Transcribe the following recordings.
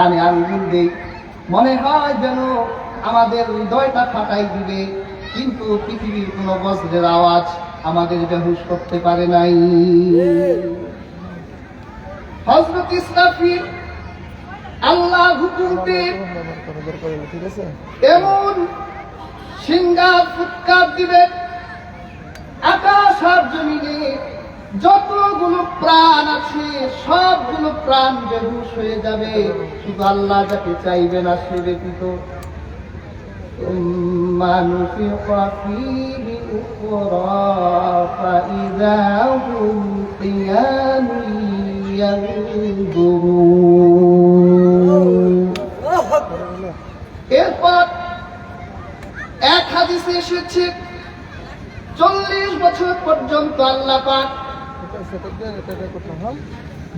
কানে আঙ্গুল দেই। মনে হয় যেন আমাদের হৃদয়টা ফাটাই দিবে, কিন্তু পৃথিবীর কোনো বজ্রের আওয়াজ আমাদের বেহুশ করতে পারে নাই। হজরত ইসরাফিল আল্লাহ হুকুমতে এমন সিঙ্গার ফুৎকার দিবে আকাশ আর জমিনে যতগুলো প্রাণ আছে, সবগুলো প্রাণ বেহুশ হয়ে যাবে। শুধু আল্লাহ যাকে চাইবে না, সে ব্যতীত মানুষের এরপর এক হাদিসে এসেছে, চল্লিশ বছর পর্যন্ত আল্লাপাক এটা সেটা দিয়ে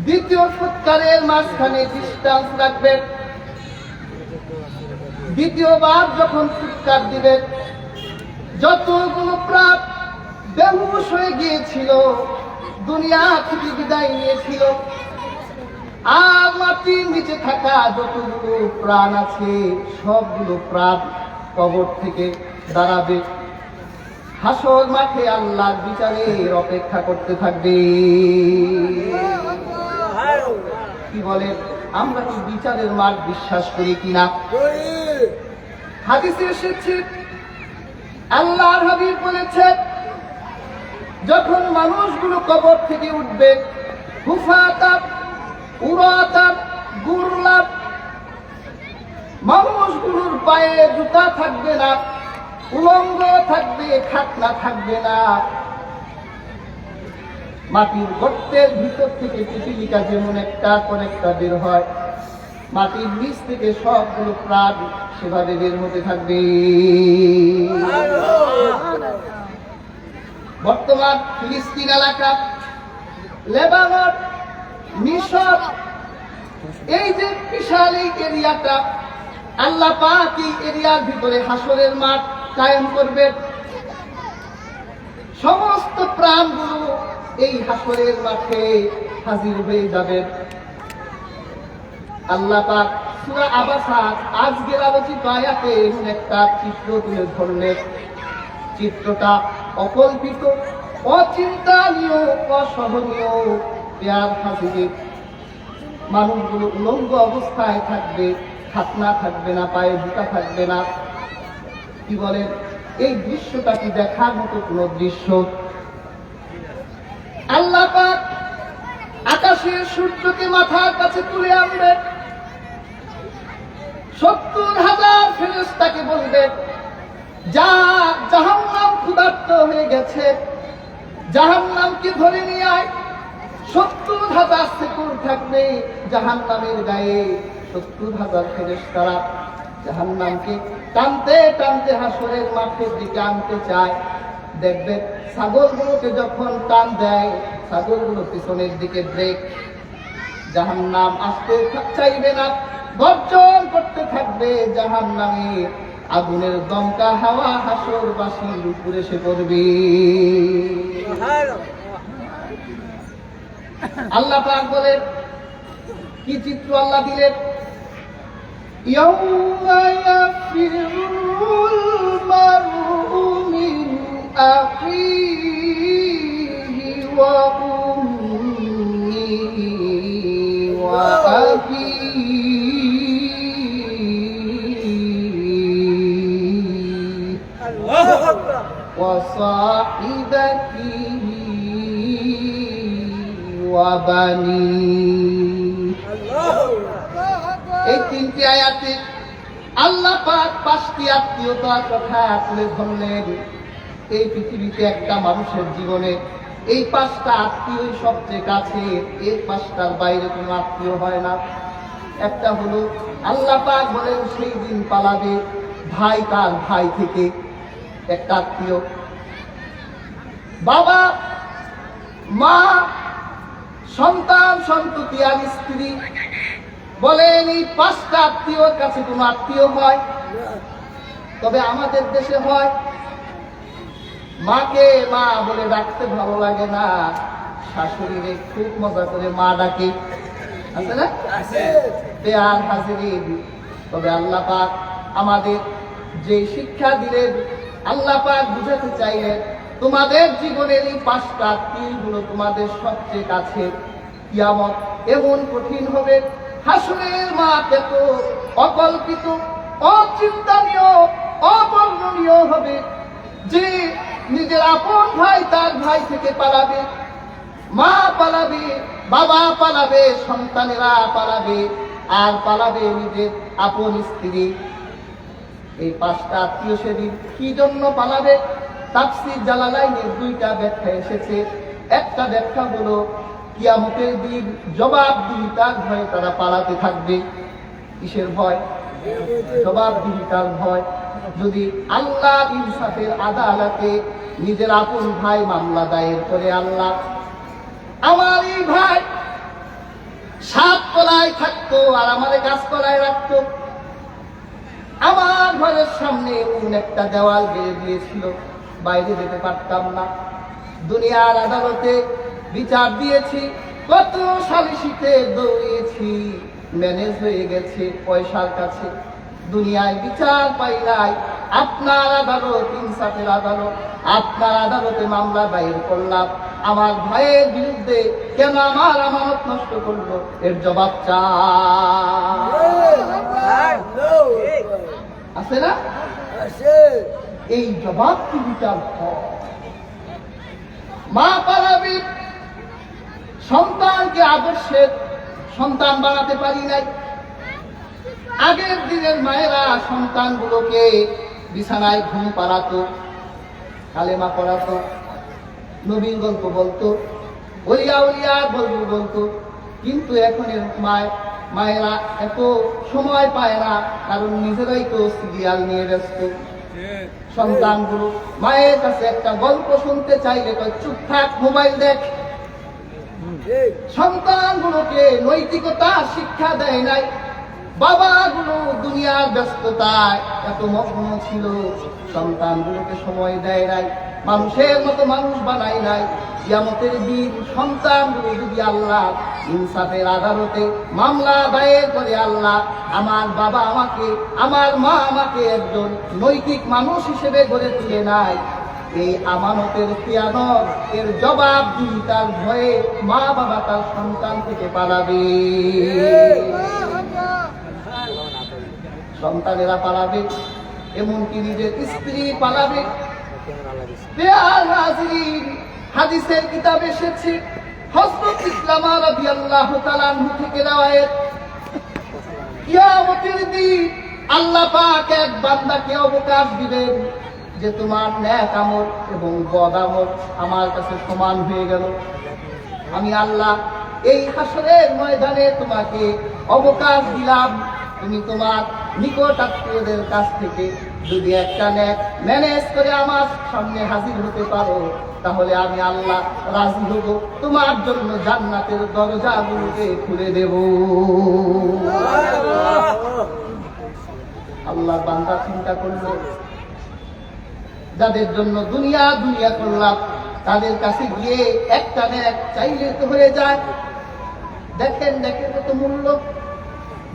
দ্বিতীয় ফুৎকারের মাঝখানে ডিস্টান্স রাখবেন দ্বিতীয়বার যখন ফুৎকার দিবেন যতগুলো প্রাণ বেহুশ হয়ে গিয়েছিল, দুনিয়া থেকে বিদায় নিয়েছিল, আর মাটির নিচে থাকা যতগুলো প্রাণ আছে, সবগুলো প্রাণ কবর থেকে দাঁড়াবে। হাসর মাঠে আল্লাহর বিচারের অপেক্ষা করতে থাকবে। কি বলে? আমরা কি বিচারের মাঠ বিশ্বাস করি কিনা? হাদিসে এসেছে, আল্লাহর হাবিব বলেছেন যখন মানুষগুলো কবর থেকে উঠবে হুফাতাম উড়াতাম গুরলাম মানুষগুলোর পায়ে জুতা থাকবে না। উলঙ্গ থাকবে খাতনা থাকবে না। মাটির গর্তের ভিতর থেকে পৃথিবীটা যেমন একটা পর একটা বের হয়, মাটির নিচ থেকে সবগুলো প্রাণ সেভাবে বের হতে থাকবে। বর্তমান ফিলিস্তিন এলাকা, লেবানন, মিশর, এই যে বিশাল এই এরিয়াটা, আল্লাহ পাক এই এরিয়ার ভিতরে হাসরের মাঠ কায়েম করবেন সমস্ত প্রাণগুলো এই হাসরের মাঠে হাজির হয়ে যাবে। আল্লাহ পাক সূরা আজকের আলোচিত এমন একটা চিত্র তুলে চিত্রটা অকল্পিত, অচিন্তানীয়, অসহনীয় পেয়ার হাজিরে। মানুষগুলো উলঙ্গ অবস্থায় থাকবে, খাতনা থাকবে না, পায়ে জুতা থাকবে না। কি বলেন? এই দৃশ্যটা কি দেখার মতো কোন দৃশ্য? আল্লাহ আকাশের সূর্যকে মাথার কাছে তুলে আনবেন সত্তর হাজার ফেরেস্তাকে বলবেন যা জাহান্নাম ক্ষুধার্ত হয়ে গেছে, জাহান্নামকে ধরে নিয়ে আয়। সত্তর হাজার সেকুর থাকবে জাহান্নামের গায়ে। সত্তর হাজার ফেরেস্তারা জাহান্নামকে টানতে টানতে হাসরের মাঠের দিকে আনতে চায়। দেখবে ছাগলগুলোকে যখন টান দেয়, ছাগলগুলো পিছনের দিকে ব্রেক জাহান্নাম আসতে চাইবে না, গর্জন করতে থাকবে জাহান্নামে। আগুনের দমকা হাওয়া হাসরবাসীর উপরে সে পড়বে। আল্লাহ পাক বলেন, কি চিত্র আল্লাহ দিলেন? يوم يفر المرء من أخيه وأمه وأبيه وصاحبته وبنيه. এই তিনটি আয়াতে আল্লাহ পাক পাঁচটি আত্মীয়তার কথা তুলে ধরলেন। এই পৃথিবীতে একটা মানুষের জীবনে এই পাঁচটা আত্মীয়ই সবচেয়ে কাছে এই পাঁচটার বাইরে কোনো আত্মীয় হয় না। একটা হলো, আল্লাহ পাক বলেন, সেই দিন পালাবে ভাই তার ভাই থেকে। একটা আত্মীয়, বাবা, মা, সন্তান, সন্ততি আর স্ত্রী বলেন এই পাঁচটা আত্মীয়র কাছে কোনো আত্মীয় হয়? তবে আমাদের দেশে হয়। মাকে মা বলে ডাকতে ভালো লাগে না। শাশুড়িরে খুব মজা করে মা ডাকে। আছে না? পেয়ার তবে আল্লাহ পাক আমাদের যে শিক্ষা দিলেন আল্লাহ পাক বুঝাতে চাইলেন তোমাদের জীবনের এই পাঁচটা তীরগুলো তোমাদের সবচেয়ে কাছে। কিয়ামত এমন কঠিন হবে হাসুরের মাঠ এত অকল্পিত, অচিন্তনীয়, অবর্ণনীয় হবে। যে নিজের আপন ভাই তার ভাই থেকে পালাবে, মা পালাবে, বাবা পালাবে, সন্তানেরা পালাবে, আর পালাবে নিজের আপন স্ত্রী। এই পাঁচটা আত্মীয় সেদিন কি জন্য পালাবে? তাফসির জালালাইনের দুইটা ব্যাখ্যা এসেছে। একটা ব্যাখ্যা হলো কিয়ামতের দিন জবাবদিহিতার ভয়ে তারা পালাতে থাকবে। কিসের ভয়? জবাবদিহিতার ভয়। যদি আল্লাহ ইনসাফের আদালতে নিজের আপন ভাই মামলা দায়ের করে আল্লাহ, আমার এই ভাই সাত তলায় থাকতো আর আমারে গাছতলায় রাখতো, আমার ঘরের সামনে এমন একটা দেওয়াল গেড়ে দিয়েছিল, বাইরে যেতে পারতাম না। দুনিয়ার আদালতে বিচার দিয়েছি কত সালিশিতে দৌড়িয়েছি ম্যানেজ হয়ে গেছে পয়সার কাছে। দুনিয়ায় বিচার পাই নাই আপনার আদালত ইনসাফের আদালত আপনার আদালতে মামলা দায়ের করলাম। আমার ভাইয়ের বিরুদ্ধে কেন আমার আমানত নষ্ট করল? এর জবাব আছে না? এই জবাব কি বিচার মা পালাবি সন্তানকে আদর্শের সন্তান বানাতে পারি নাই। আগের দিনের মায়েরা সন্তানগুলোকে বিছানায় ঘুম পাড়াতো, কালেমা পড়াতো, নবীন গল্প বলতো ওলিয়া ওলিয়া গল্প বলতো। কিন্তু এখন মায় মায়েরা এত সময় পায় না, কারণ নিজেরাই তো সিরিয়াল নিয়ে ব্যস্ত। সন্তানগুলো মায়ের কাছে একটা গল্প শুনতে চাইলে চুপ থাক, মোবাইল দেখ। সন্তানগুলোকে নৈতিকতা, শিক্ষা দেয় নাই। বাবাগুলো দুনিয়ার ব্যস্ততায় এত মগ্ন ছিল, সন্তানগুলোকে সময় দেয় নাই, মানুষের মতো মানুষ বানায় নাই। কিয়ামতের দিন সন্তানগুলো যদি আল্লাহ ইনসাফের আদালতে মামলা দায়ের করে আল্লাহ, আমার বাবা আমাকে, আমার মা আমাকে একজন নৈতিক মানুষ হিসেবে গড়ে তুলে নাই এই আমানতের খেয়ানত এর জবাব দিই তার ভয়ে মা বাবা তার সন্তান থেকে পালাবে। সন্তানেরা পালাবে, এমনকি নিজের স্ত্রী পালাবে। হাদিসের কিতাব এসেছে, হযরত ইসলাম রাদিয়াল্লাহু তাআলা আনহু থেকে রওয়ায়াত। কিয়ামতের দিন আল্লাহ পাক এক বান্দাকে অবকাশ দিবেন। যে তোমার ন্যাক আমল এবং বদ আমল আমার কাছে সমান হয়ে গেল। আমি আল্লাহ এই হাসরের ময়দানে তোমাকে অবকাশ দিলাম। তুমি তোমার নিকট আত্মীয়দের কাছ থেকে যদি একটা ন্যাক ম্যানেজ করে আমার সামনে হাজির হতে পারো তাহলে আমি আল্লাহ রাজি হব। তোমার জন্য জান্নাতের দরজাগুলোকে খুলে দেব। আল্লাহ বান্দা চিন্তা করল যাদের জন্য দুনিয়া দুনিয়া করলাম, তাদের কাছে গিয়ে একটা এক চাইলে তো হয়ে যায়। দেখেন দেখেন কত মূল্য।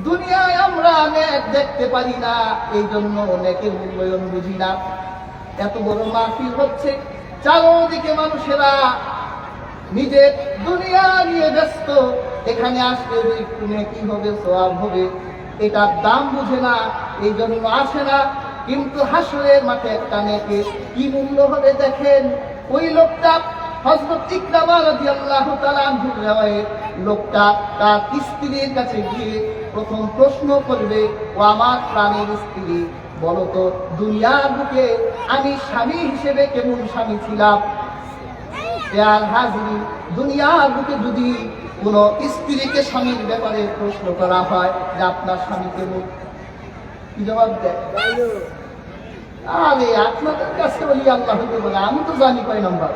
দুনিয়ায় আমরা অনেক দেখতে পারি না এই জন্য অনেকের মূল্যায়ন বুঝি না। এত বড় মাহফিল হচ্ছে, চারোদিকে মানুষেরা নিজের দুনিয়া নিয়ে ব্যস্ত। এখানে আসলে একটু নেকি হবে সওয়াব হবে, এটার দাম বুঝে না এই জন্য আসে না। কিন্তু হাসরের মাঠে নেকে কি মূল্য হবে দেখেন? ওই লোকটা লোকটা তার স্ত্রীর কাছে গিয়ে প্রথম প্রশ্ন করবে, ও আমার প্রাণের স্ত্রী, বলো তো দুনিয়ার বুকে আমি স্বামী হিসেবে কেমন স্বামী ছিলাম? হাজিরি, দুনিয়ার বুকে যদি কোন স্ত্রীকে স্বামীর ব্যাপারে প্রশ্ন করা হয়, যে আপনার স্বামী কেমন? কি জবাব দেয়? আরে আপনাদের কাছে বলি আল্লাহ বলে আমি তো জানি কয় নম্বর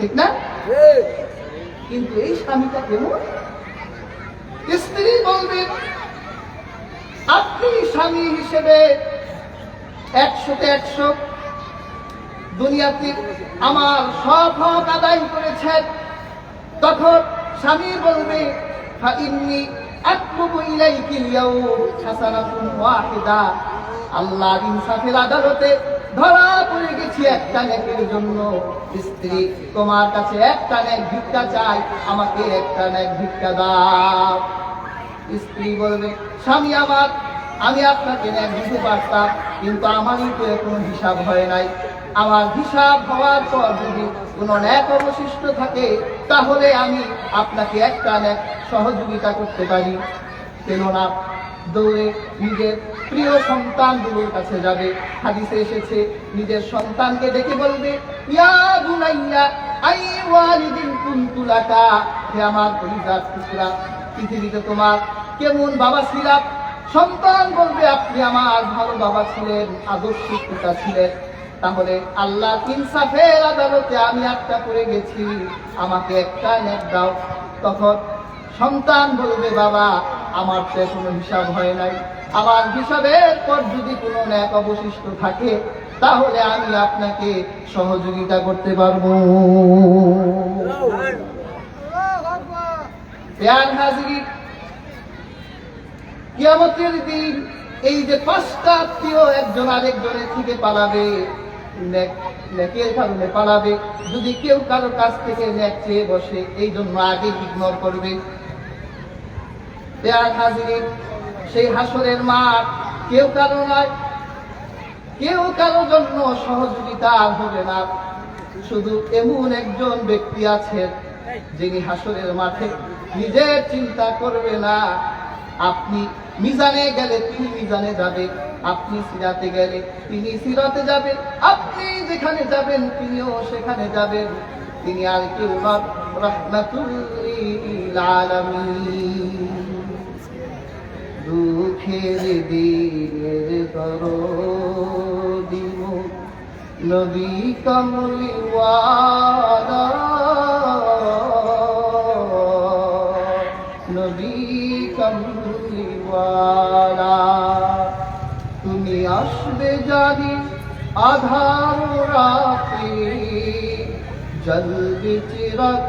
ঠিক না? কিন্তু এই স্বামীটা কেমন? স্ত্রী বলবে আপনি স্বামী হিসেবে একশোতে একশো দুনিয়াতে আমার সব হক আদায় করেছেন। তখন স্বামী বলবে "ফা ইন্নী আতলুবু ইলাইকিল ইয়াউম হাসানাতুন ওয়াহিদা। আল্লাহর ইনসাফের আদালতে ধরা পড়ে গেছি একটা নেকের জন্য। স্ত্রী, তোমার কাছে একটা নেক ভিক্ষা চাই, আমাকে একটা নেক ভিক্ষা দাও। স্ত্রী বলবে, স্বামী আমার, আমি আপনাকে ন্যাক দিতে পারতাম, কিন্তু আমারই তো কোনো হিসাব হয় নাই। আমার হিসাব হওয়ার পর যদি কোনো ন্যাক অবশিষ্ট থাকে, তাহলে আমি আপনাকে একটা ন্যাক সহযোগিতা করতে পারি। কেননা দৌড়ে নিজের প্রিয় সন্তানগুলোর কাছে যাবে। হাদিসে এসেছে, নিজের সন্তানকে ডেকে বলবে, ইয়া আই পৃথিবীতে তোমার কেমন বাবা ছিলাম? সন্তান বলবে, আপনি আমার ভালো বাবা ছিলেন, আদর্শ পিতা ছিলেন। তাহলে আল্লাহ ইনসাফের আদালতে আমি একটা করে গেছি। আমাকে একটা নেট দাও। তখন সন্তান বলবে, বাবা আমার তো কোনো হিসাব হয় নাই। আমার হিসাবের পর যদি কোনো ন্যাক অবশিষ্ট থাকে, তাহলে আমি আপনাকে সহযোগিতা করতে পারব। কিয়ামতের দিন এই যে পাঁচটা আত্মীয় একজন আরেকজনের থেকে পালাবে পালাবে। যদি কেউ কারও কাছ থেকে নেক চেয়ে বসে এই জন্য আগে ইগনোর করবে। পেয়ার হাজিরি। সেই হাসরের মাঠ কেউ কারও নয়, কেউ কারও জন্য সহযোগিতা আর হবে না। শুধু এমন একজন ব্যক্তি আছেন যিনি হাসরের মাঠে নিজের চিন্তা করবে না। আপনি মিজানে গেলে তিনি মিজানে যাবে আপনি সিরাতে গেলে তিনি সিরাতে যাবেন, আপনি যেখানে যাবেন তিনিও সেখানে যাবেন। তিনি আর কেউ রহমাতুল্লিল আলামিন। দুঃখের দিনের করো দিব নবী কমলিওয়ালা নবী কমলিওয়ালা তুমি আসবে জানি আধার রাতে জলবে চিরগ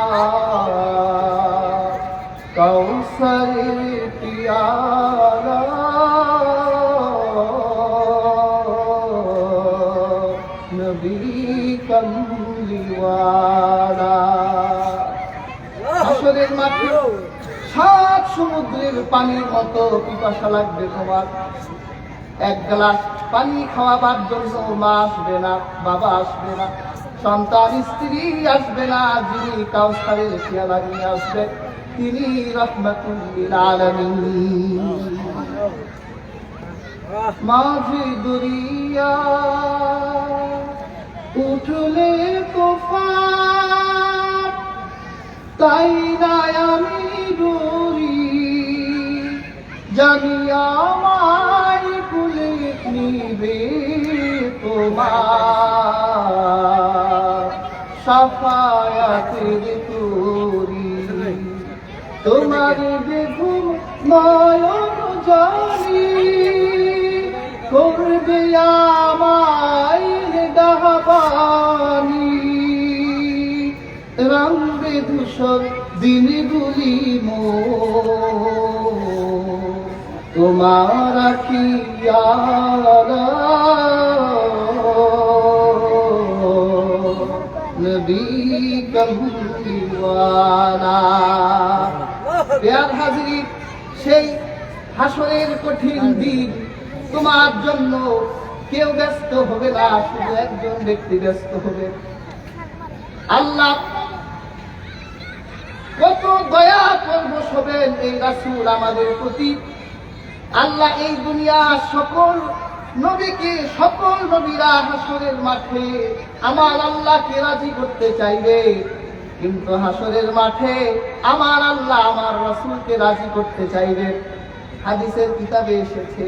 পানির মতো পিপাসা লাগবে তোমার। এক গ্লাস পানি খাওয়াবার জন্য মা আসবে না, বাবা আসবে না, সন্তান, স্ত্রী আসবে না, যিনি কাউসারের শিয়ালা নিয়ে আসবে, তিনি রহমতুল্লিল আলমিন। মাঝি দুরিয়া উঠলে তোফান তাই না আমি জানি আমায় কুলে নিবে তোমার। সাফায়াতের তুরি, তোমার বেগুন নয়ন জানি, করবে আমায় দাহবানি রঙে ধূসর দিন গুলি মো তোমার কি নবী হাজিরি, সেই হাসরের কঠিন দিন তোমার জন্য কেউ ব্যস্ত হবে না, শুধু একজন ব্যক্তি ব্যস্ত হবে। আল্লাহ, কত দয়া করব সবেন এই রাসূল আমাদের প্রতি। আল্লাহ এই দুনিয়ার সকল নবীকে, সকল নবীরা হাসরের মাঠে আমার আল্লাহকে রাজি করতে চাইবে। কিন্তু হাসরের মাঠে আমার আল্লাহ আমার রসুলকে রাজি করতে চাইবেন হাদিসের কিতাবে এসেছে,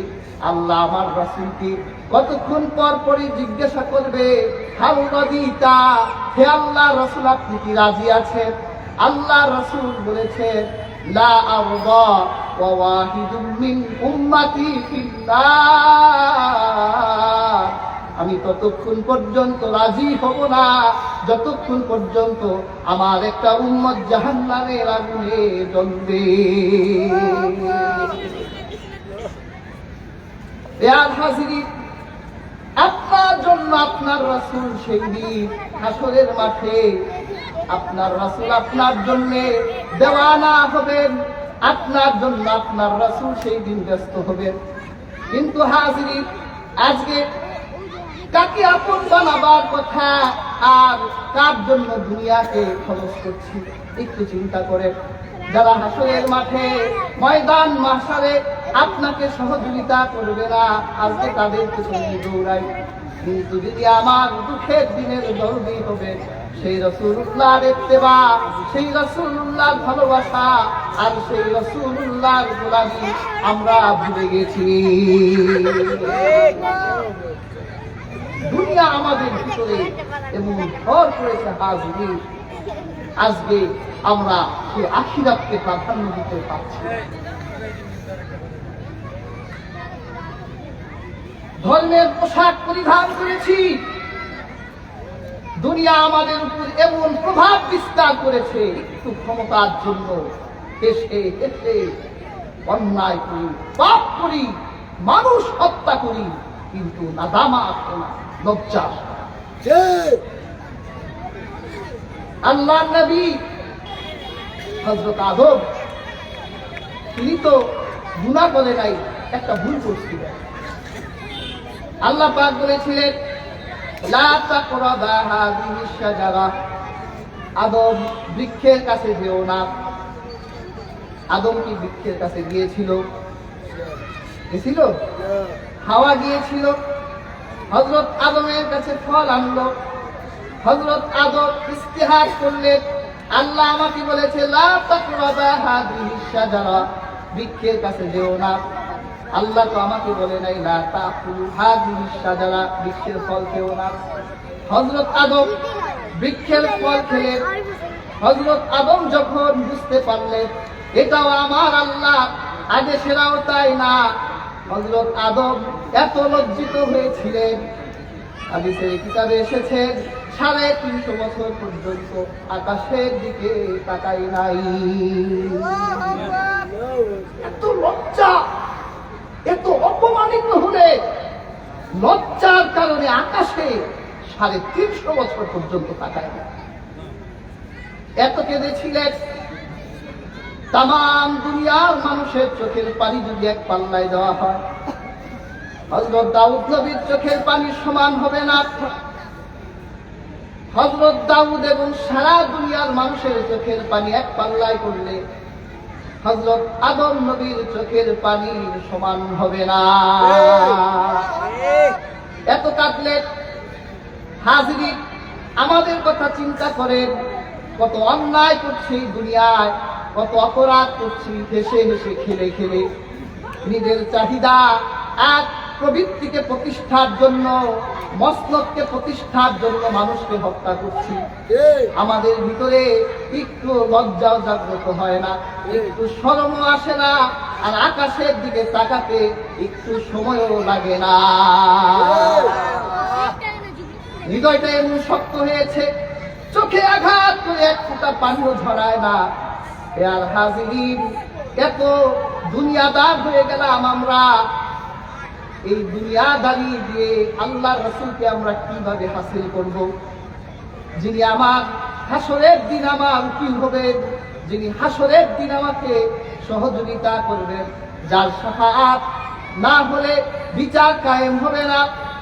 আল্লাহ আমার রসুলকে কতক্ষণ পর পরে জিজ্ঞাসা করবে, হাউ রদিতা হে আল্লাহ রসুল, আপনি কি রাজি আছেন? আল্লাহ রসুল বলেছেন আমি ততক্ষণ পর্যন্ত রাজি হব না। যতক্ষণ পর্যন্ত আমার একটা উম্মত জাহান্নামের আগুনে জ্বলবে। আপনার জন্য আপনার রাসূল সেই দিন হাসরের মাঠে আপনার রাসূল আপনার জন্য দেওয়ানা হবেন আপনার জন্য আপনার রাসূল সেই দিন ব্যস্ত হবেন কিন্তু হাজিরি, আজকে কাকে আপন বানাবার কথা আর কার জন্য দুনিয়াকে খরচ করছি, একটু চিন্তা করে। যারা হাসরের মাঠে ময়দান মাসারে আপনাকে সহযোগিতা করবে না, আজকে তাদের পেছনে দৌড়াই। কিন্তু যদি আমার দুঃখের দিনের দরদি হবে, সেই রসুল্লাহর ইত্তেবা সেই রসুল্লাহর ভালোবাসা আর সেই রসুল্লাহর গোলামি আমরা ভুলে গেছি। দুনিয়া আমাদের ভিতরে এবং ঘর করেছে হাজরি। আজকে আমরা সে আখিরাতকে প্রাধান্য দিতে পারছি ধর্মের পোশাক পরিধান করেছি। দুনিয়া আমাদের উপর এমন প্রভাব বিস্তার করেছে একটু ক্ষমতার জন্য। এসে এসে অন্যায় করি পাপ করি মানুষ হত্যা করি কিন্তু নাদামা আসে না লজ্জা আল্লাহ নবী হজরত আদম তিনি তো গুণা করে নাই একটা ভুল করছিলেন। আল্লাহ পাক বলেছিলেন আদম বৃক্ষের কাছে যেও না। আদম কি বৃক্ষের কাছে গিয়েছিল? গেছিল হাওয়া গিয়েছিল। হজরত আদমের কাছে ফল আনলো। হজরত আদম ইস্তেহার করলেন, আল্লাহ আমাকে বলেছে বৃক্ষের কাছে যেও না। আল্লাহ তো আমাকে বলে নাই না তা শাজারা বৃক্ষের ফল খেও না। হজরত আদম বৃক্ষের ফল খেলেন হজরত আদম যখন বুঝতে পারলেন এটাও আমার আল্লাহ আগে সেরাও তাই না। হজরত আদম এত লজ্জিত হয়েছিলেন। হাদিসের কিতাবে এসেছে সাড়ে তিনশো বছর পর্যন্ত আকাশের দিকে তাকাই নাই। এত লজ্জা! এত অপমানিত হলে লজ্জার কারণে আকাশে সাড়ে তিনশো বছর পর্যন্ত না। এত কেঁদেছিলেন তাম দুনিয়ার মানুষের চোখের পানি যদি এক পাল্লায় দেওয়া হয় হজরত দাউদ নবীর চোখের পানির সমান হবে না। হজরত দাউদ এবং সারা দুনিয়ার মানুষের চোখের পানি এক পাল্লায় করলে হজরত আদম নবীর চোখের পানি সমান হবে না। এত কাটলে হাজরি আমাদের কথা চিন্তা করেন কত অন্যায় করছি দুনিয়ায় কত অপরাধ করছি হেসে হেসে খেলে খেলে। নিজের চাহিদা এক প্রবৃত্তিকে প্রতিষ্ঠার জন্য মসনদকে প্রতিষ্ঠার জন্য মানুষকে হত্যা করছি। আমাদের ভিতরে একটু লজ্জাও জাগ্রত হয় না একটু শরমও আসে না আর আকাশের দিকে তাকাতে একটু সময়ও লাগে না। হৃদয়টা এমন শক্ত হয়েছে চোখে আঘাত করে এক ফোঁটা পানিও ঝরায় না। এ আর হাজিরিন এত দুনিয়াদার হয়ে গেলাম আমরা এই দুনিয়াদারি দিয়ে আল্লাহ রসুলকে আমরা কীভাবে হাসিল করব? যিনি আমার হাসরের দিন আমার উকিল হবেন, যিনি হাসরের দিন আমাকে সহযোগিতা করবেন, যার সাফাআত না হলে বিচার কায়েম হবে না,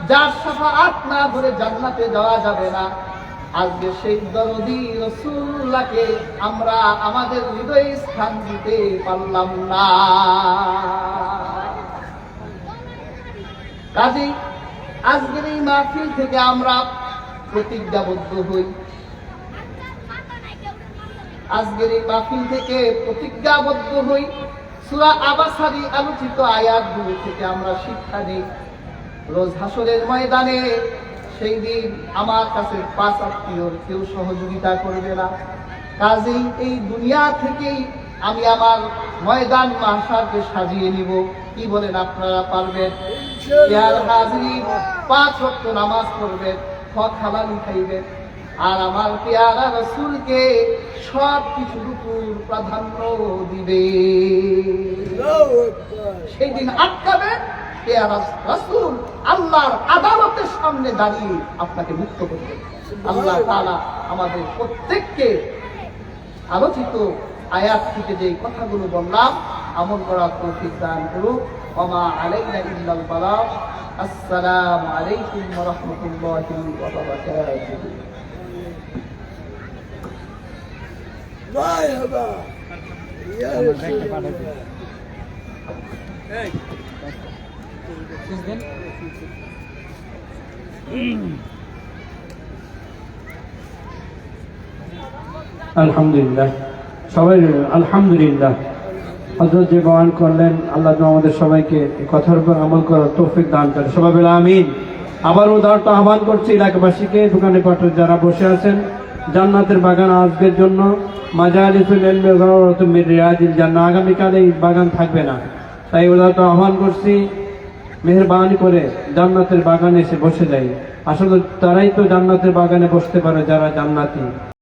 যার সাফাআত না হলে জান্নাতে যাওয়া যাবে না। আজকে সেই দরদি রসুল্লাহকে আমরা আমাদের হৃদয়ে স্থান দিতে পারলাম না। কাজেই আজকের এই মাহফিল থেকে আমরা প্রতিজ্ঞাবদ্ধ হই। আজকের এই মাহফিল থেকে প্রতিজ্ঞাবদ্ধ হই। সুরা আবাসারি আলোচিত আয়াতগুলো থেকে আমরা শিক্ষা নিই। রোজ হাসরের ময়দানে সেই দিন আমার কাছে পাঁচ আত্মীয়র কেউ সহযোগিতা করবে না। কাজেই এই দুনিয়া থেকেই আমি আমার ময়দান মাসারকে সাজিয়ে নিব। কি বলেন আপনারা, পারবেন? পেয়ার হাজরি, পাঁচ ওয়াক্ত নামাজ পড়বেন হক হালালি খাইবেন। আর আমার পেয়ারা রসুলকে সব কিছুর উপর প্রাধান্য দিবে। সেই দিন আটকাবে পেয়ারা রসুল আল্লাহর আদালতের সামনে দাঁড়িয়ে আপনাকে মুক্ত করবে। আল্লাহ তাআলা আমাদের প্রত্যেককে আলোচিত আয়াত থেকে যে কথাগুলো বললাম, আমল করার তৌফিক দান করুক। ওমা আলাইনা ইল্লাল বালাগ আসসালামু আলাইকুম ওয়া রাহমাতুল্লাহি ওয়া বারাকাতুহু مرحبا يا رسول الله আলহামদুলিল্লাহ সবাই আলহামদুলিল্লাহ হজরত যে বয়ান করলেন, আল্লাহ আমাদের সবাইকে কথার উপর আমল করার তৌফিক দান করে সবাই বলে, আমিন। আবার উদাহরণ আহ্বান করছি এলাকাবাসীকে, দোকানে পাটে যারা বসে আছেন, জান্নাতের বাগান আজকের জন্য মিন রিয়াজিল জান্নাহ। আগামীকাল এই বাগান থাকবে না। তাই উদাহরণ আহ্বান করছি, মেহরবানি করে জান্নাতের বাগানে এসে বসে যায় আসলে তারাই তো জান্নাতের বাগানে বসতে পারে যারা জান্নাতি।